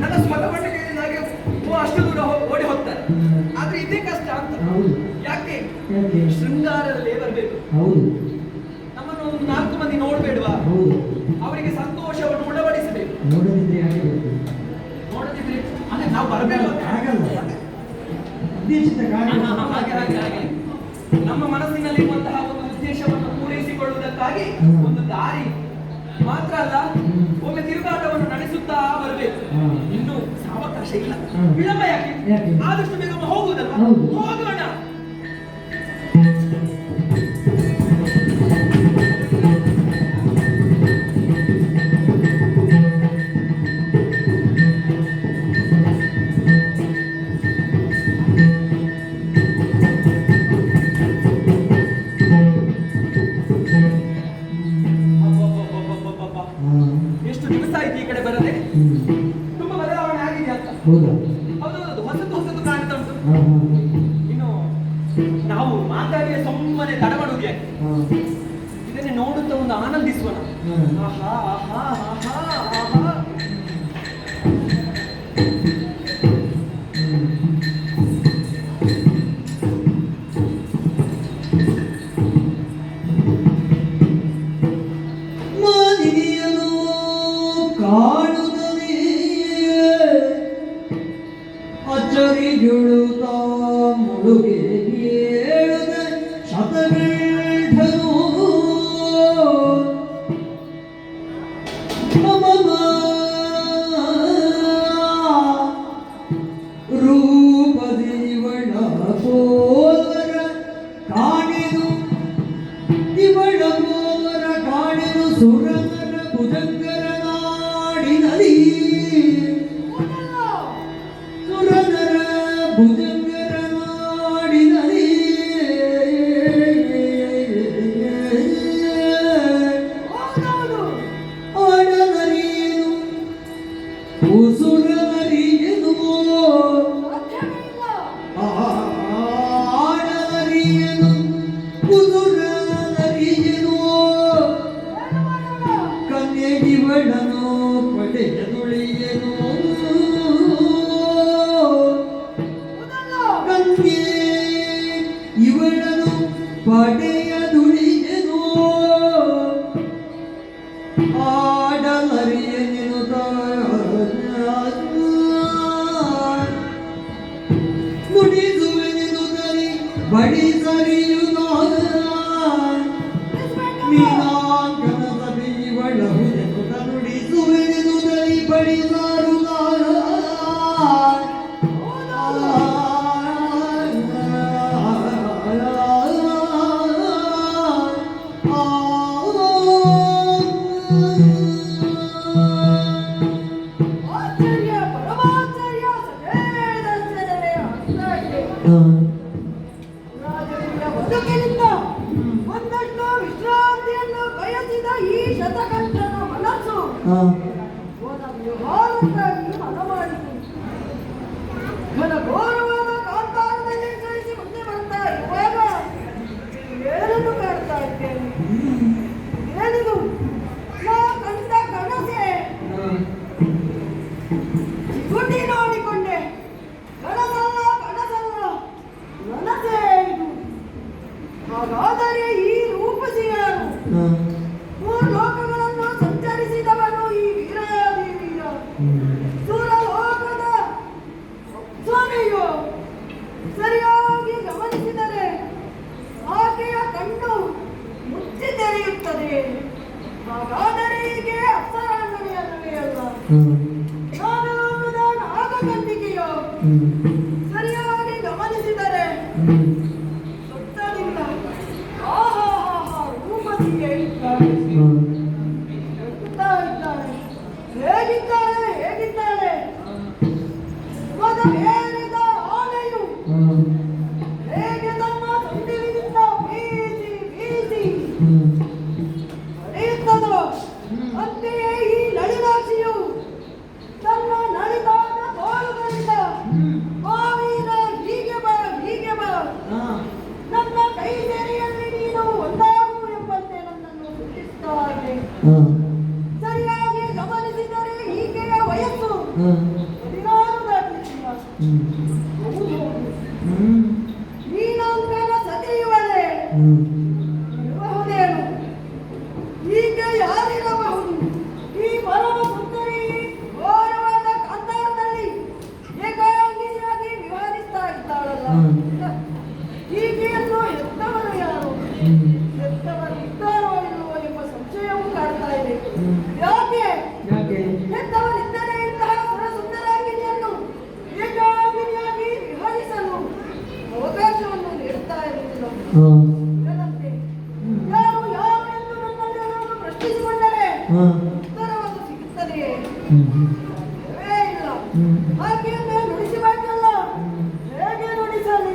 ನನ್ನ ಸ್ಮರಣೆಯಿಂದಾಗಿ ಅಷ್ಟು ದೂರ ಓಡಿ ಹೋಗ್ತಾರೆ. ಆದ್ರೆ ಇದೇ ಕಷ್ಟ ಅಂತ. ಯಾಕೆ? ಶೃಂಗಾರದಲ್ಲೇ ಬರಬೇಕು ನಮ್ಮನ್ನು ಒಂದು ನಾಲ್ಕು ಮಂದಿ ನೋಡ್ಬೇಡ್ವಾ? ಅವರಿಗೆ ಸಂತೋಷವನ್ನು ಉಳವಡಿಸಬೇಕು ನೋಡದಿದ್ರೆ ಅಂದ್ರೆ ನಾವು ಬರಬೇಕು ಹಾಗೆ ಹಾಗೆ ಹಾಗೆ ನಮ್ಮ ಮನಸ್ಸಿನಲ್ಲಿರುವಂತಹ ಒಂದು ಉದ್ದೇಶವನ್ನು ಪೂರೈಸಿಕೊಳ್ಳುವುದಕ್ಕಾಗಿ ಒಂದು ದಾರಿ ಮಾತ್ರ ಅಲ್ಲ ಒಮ್ಮೆ ತಿರುಗಾಟವನ್ನು ನಡೆಸುತ್ತಾ ಬರಬೇಕು. ಇನ್ನು ಸಾವಕಾಶ ಇಲ್ಲ. ವಿಳಂಬ ಯಾಕೆ? ಆದಷ್ಟು ಬೇಗ ಹೋಗುವುದಲ್ಲ ಹೋಗೋಣ Zora ഇവളതും പടേ Agora, olha aí, roupa de. Mm. ಹೇಗೆ ನುಡಿಸಬೇಕಲ್ಲ ಹೇಗೆ ನುಡಿಸಲಿ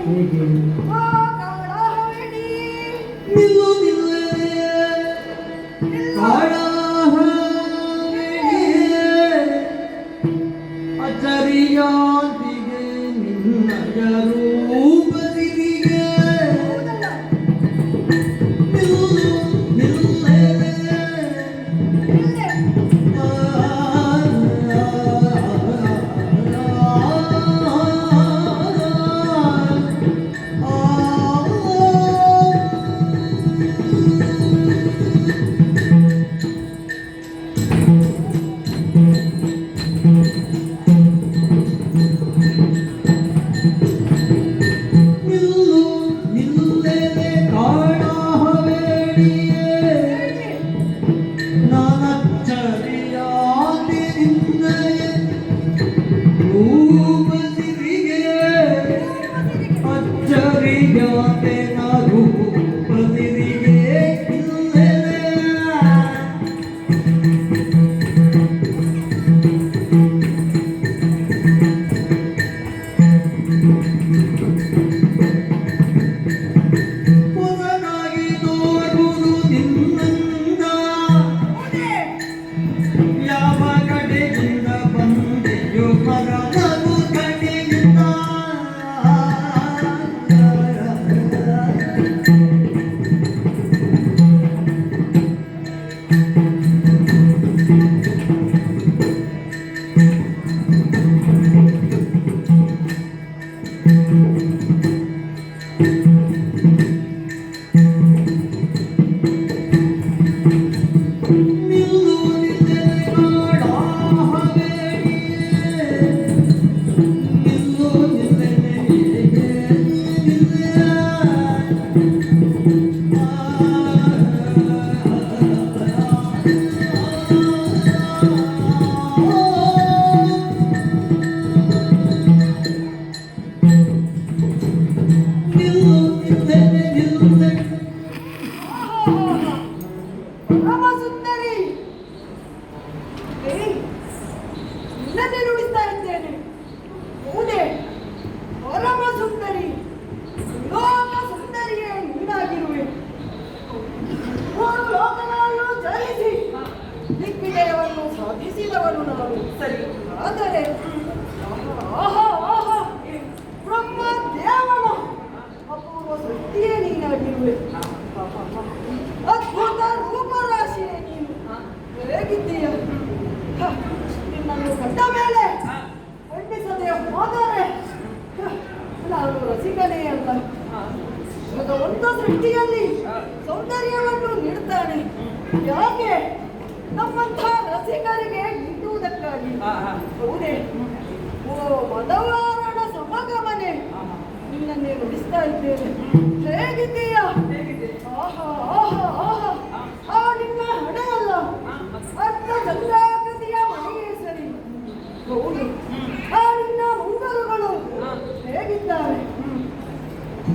对，对。ಮಗನಾಗಿ ಓ ಮದವಾರಣ ಸಮಗಮನೆ. ನಿನ್ನನ್ನೇ ನುಡಿಸ್ತಾ ಇದ್ದೇನೆ. ಹೇಗಿದ್ದೀಯ? ಆಹಾ ಆಹಾ ಆಹಾ. ಆ ನಿಮ್ಮ ಹಣೆ ಅಲ್ಲ. ಅರ್ಥ ಗಂಗಾಕೃತಿಯ ಮನೆಗೆ ಸರಿ ಗೌರಿ ಆ ನಿನ್ನ ಮುಂಗಲುಗಳು ಹೇಗಿದ್ದಾರೆ?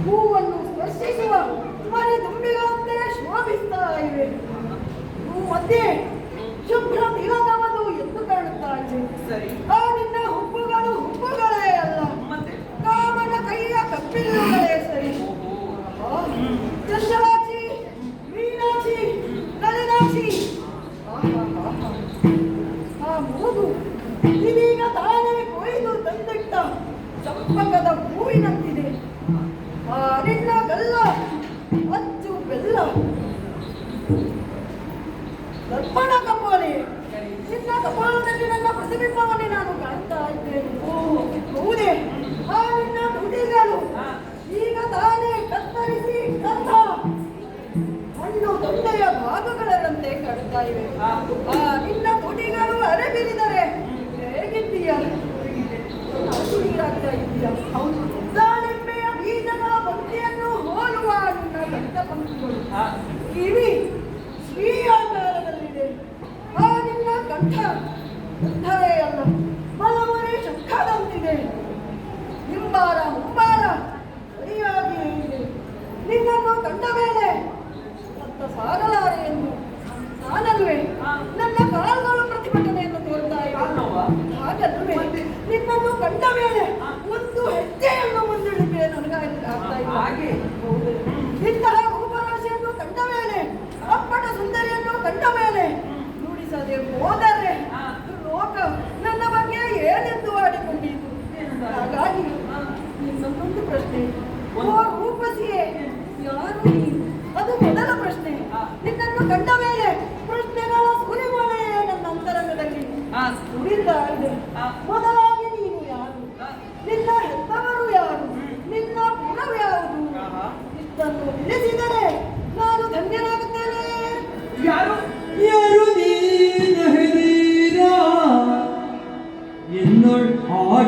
ಹೂವನ್ನು ಸ್ಪರ್ಶಿಸುವ ಮನೆ ತುಂಬಿಗಳಂತೆ ಶೋಭಿಸ್ತಾ ಇವೆ. ಮತ್ತೆ? ಶುಭ್ರ ನೀಲ Oh, no.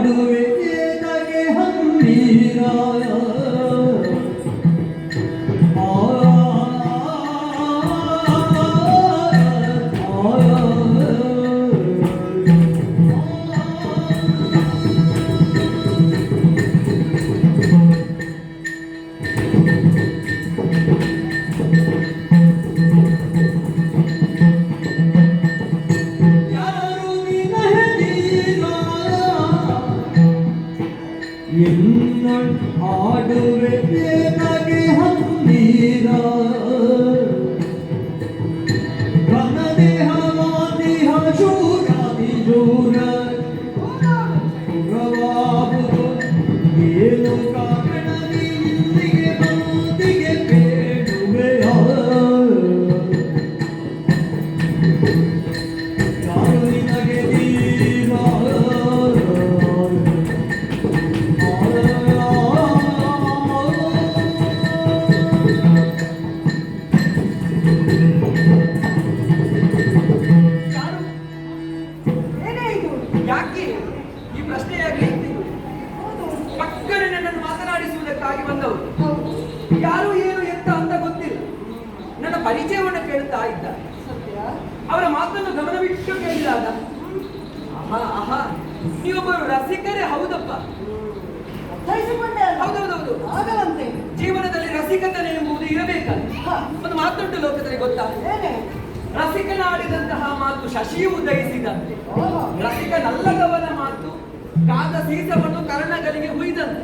ಹುಡುಗುವೆ True. ಮಾತನಾಡಿಸುವುದಕ್ಕಾಗಿ ಬಂದವರು. ಯಾರು ಏನು ಎಂತ ಅಂತ ಗೊತ್ತಿಲ್ಲ. ನನ್ನ ಪರಿಚಯವನ್ನು ಕೇಳುತ್ತಾ ಇದ್ದ ಅವರ ಮಾತನ್ನು ಗಮನವಿಟ್ಟು ಕೇಳಿದಾಗ ಆಹಾ ಆಹಾ ನೀವೊಬ್ಬರು ರಸಿಕರೇ ಹೌದಪ್ಪ? ಹೌದೌದೌದು. ಆಗಲಂತೆ. ಜೀವನದಲ್ಲಿ ರಸಿಕತನೆ ಎಂಬುದು ಇರಬೇಕಲ್ಲ. ಒಂದು ಮಾತುಂಟು ಲೋಕದಲ್ಲಿ ಗೊತ್ತಾ? ರಸಿಕನಾಡಿದಂತಹ ಮಾತು ಶಶಿಯು ಉದಯಿಸಿದಂತೆ ರಸಿಕನಲ್ಲದವನ ಮಾತು ಕಾದ ಸೀಸವನ್ನು ಕರ್ಣಗಳಿಗೆ ಹುಯ್ದಂತೆ.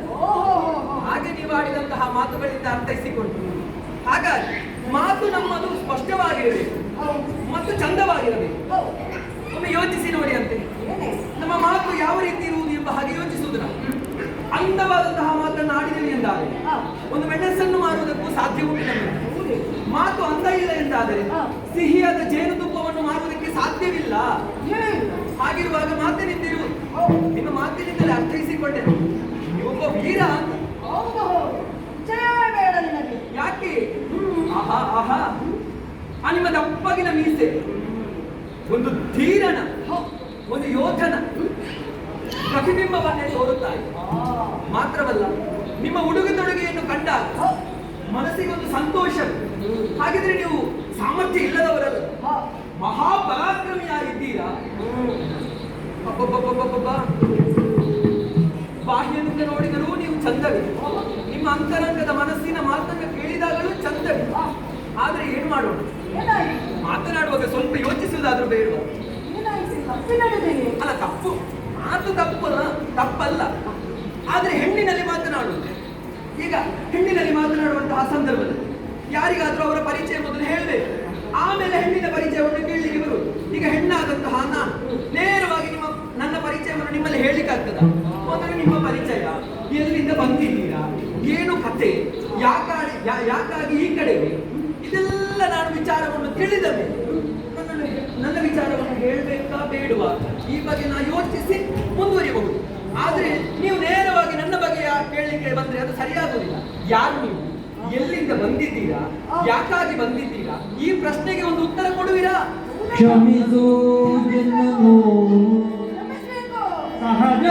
ಹಾಗೆ ನೀವು ಆಡಿದಂತಹ ಮಾತುಗಳಿಂದ ಅರ್ಥೈಸಿಕೊಂಡು ಹಾಗಾಗಿ ಮಾತು ನಮ್ಮದು ಸ್ಪಷ್ಟವಾಗಿರಬೇಕು. ಮತ್ತು ಚಂದವಾಗಿರಬೇಕು ಹೌದು ಒಮ್ಮೆ ಯೋಚಿಸಿ ನೋಡಿ ಅಂತೆ ಏನೇ ನಮ್ಮ ಮಾತು ಯಾವ ರೀತಿ ಇರುವುದು ಎಂಬ ಹಾಗೆ ಯೋಚಿಸುವುದು ನಾವು ಅಂದವಾದಂತಹ ಮಾತನ್ನು ಆಡಿದೆವು ಎಂದಾದರೆ ಹ, ಒಂದು ಮೆಣಸನ್ನು ಮಾರುವುದಕ್ಕೂ ಸಾಧ್ಯ ಉಂಟು ನಮಗೆ ಹೌದೇ ಮಾತು ಅಂದ ಇಲ್ಲ ಎಂದಾದರೆ ಹ. ಸಿಹಿಯಾದ ಜೇನುತುಪ್ಪವನ್ನು ಮಾರುವುದಕ್ಕೆ ಸಾಧ್ಯವಿಲ್ಲ ಏನು ಹಾಗಿರುವಾಗ ಮಾತಿನಿಂದಿರು ಹೌದು ನಿಮ್ಮ ಮಾತಿನಿಂದಲೇ ಅರ್ಥೈಸಿಕೊಂಡೆ ನೀವೊಬ್ಬ ವೀರ ಅಂತ ಹೌದು ಹೌದು ಜಯವೇ ಬೇಡ ನಿನಗೆ ಯಾಕೆ ಆಹಾ ಆಹಾ ಆ ನಿಮ್ಮ ದಪ್ಪಗಿನ ಮೀಸೆ, ಒಂದು ಧೀರನ ಒಂದು ಯೋಧನ ಪ್ರತಿಬಿಂಬವನ್ನೇ ತೋರುತ್ತಾರೆ ಮಾತ್ರವಲ್ಲ, ನಿಮ್ಮ ಉಡುಗೆ ತೊಡುಗೆಯನ್ನು ಕಂಡ ಮನಸ್ಸಿಗೆ ಒಂದು ಸಂತೋಷ ಹಾಗಿದ್ರೆ ನೀವು ಸಾಮರ್ಥ್ಯ ಇಲ್ಲದವರಲ್ಲ. ಮಹಾಪರಾಕ್ರಮಿಯಾಗಿದ್ದೀರಾ. ಬಾಹ್ಯದಿಂದ ನೋಡಿದರೂ ನೀವು ಚಂದವೇ. ನಿಮ್ಮ ಅಂತರಂಗದ ಮನಸ್ಸಿನ ಮಾತನ್ನು ಕೇಳಿದಾಗಲೂ ಚಂದವೇ. ಆದ್ರೆ ಏನ್ ಮಾಡೋಣ? ಮಾತನಾಡುವಾಗ ಸ್ವಲ್ಪ ಯೋಚಿಸುವುದಾದ್ರೂ ಬೇಡ ಅಲ್ಲ, ತಪ್ಪು. ಮಾತು ತಪ್ಪು ತಪ್ಪಲ್ಲ. ಆದ್ರೆ ಹೆಣ್ಣಿನಲ್ಲಿ ಮಾತನಾಡುವುದು ಈಗ ಹೆಣ್ಣಿನಲ್ಲಿ ಮಾತನಾಡುವಂತಹ ಸಂದರ್ಭದಲ್ಲಿ ಯಾರಿಗಾದ್ರೂ ಅವರ ಪರಿಚಯ ಮೊದಲು ಹೇಳಬೇಕು ಆಮೇಲೆ ಹೆಣ್ಣಿನ ಪರಿಚಯವನ್ನು ಕೇಳಲಿಕ್ಕೆ ಬರುವುದು. ಈಗ ಹೆಣ್ಣಾದಂತಹ ನಾನು ನೇರವಾಗಿ ನಿಮ್ಮ, ನನ್ನ ಪರಿಚಯವನ್ನು ನಿಮ್ಮಲ್ಲಿ ಹೇಳಲಿಕ್ಕಾಗ್ತದ ಮೊದಲು ನಿಮ್ಮ ಪರಿಚಯ. ಎಲ್ಲಿಂದ ಬಂದಿದ್ದೀರಾ? ಏನು ಕತೆ? ಯಾಕಾಗಿ ಯಾಕಾಗಿ ಈ ಕಡೆಗೆ? ವಿಚಾರವನ್ನು ತಿಳಿದ ಮೇಲೆ ನನ್ನ ವಿಚಾರವನ್ನು ಹೇಳಬೇಕಾ ಬೇಡುವ? ಈ ಬಗ್ಗೆ ನಾನು ಯೋಚಿಸಿ ಮುಂದುವರಿಯಬಹುದು. ಆದ್ರೆ ನೀವು ನೇರವಾಗಿ ನನ್ನ ಬಗ್ಗೆ ಕೇಳಲಿಕ್ಕೆ ಬಂದ್ರೆ ಅದು ಸರಿಯಾಗುವುದಿಲ್ಲ. ಯಾರು ನೀವು? ಎಲ್ಲಿಂದ ಬಂದಿದ್ದೀರಾ? ಯಾಕಾಗಿ ಬಂದಿದ್ದೀರಾ? ಈ ಪ್ರಶ್ನೆಗೆ ಒಂದು ಉತ್ತರ ಕೊಡುವಿರಾ? ಕ್ಷಮಿಸು ಸಹಜ.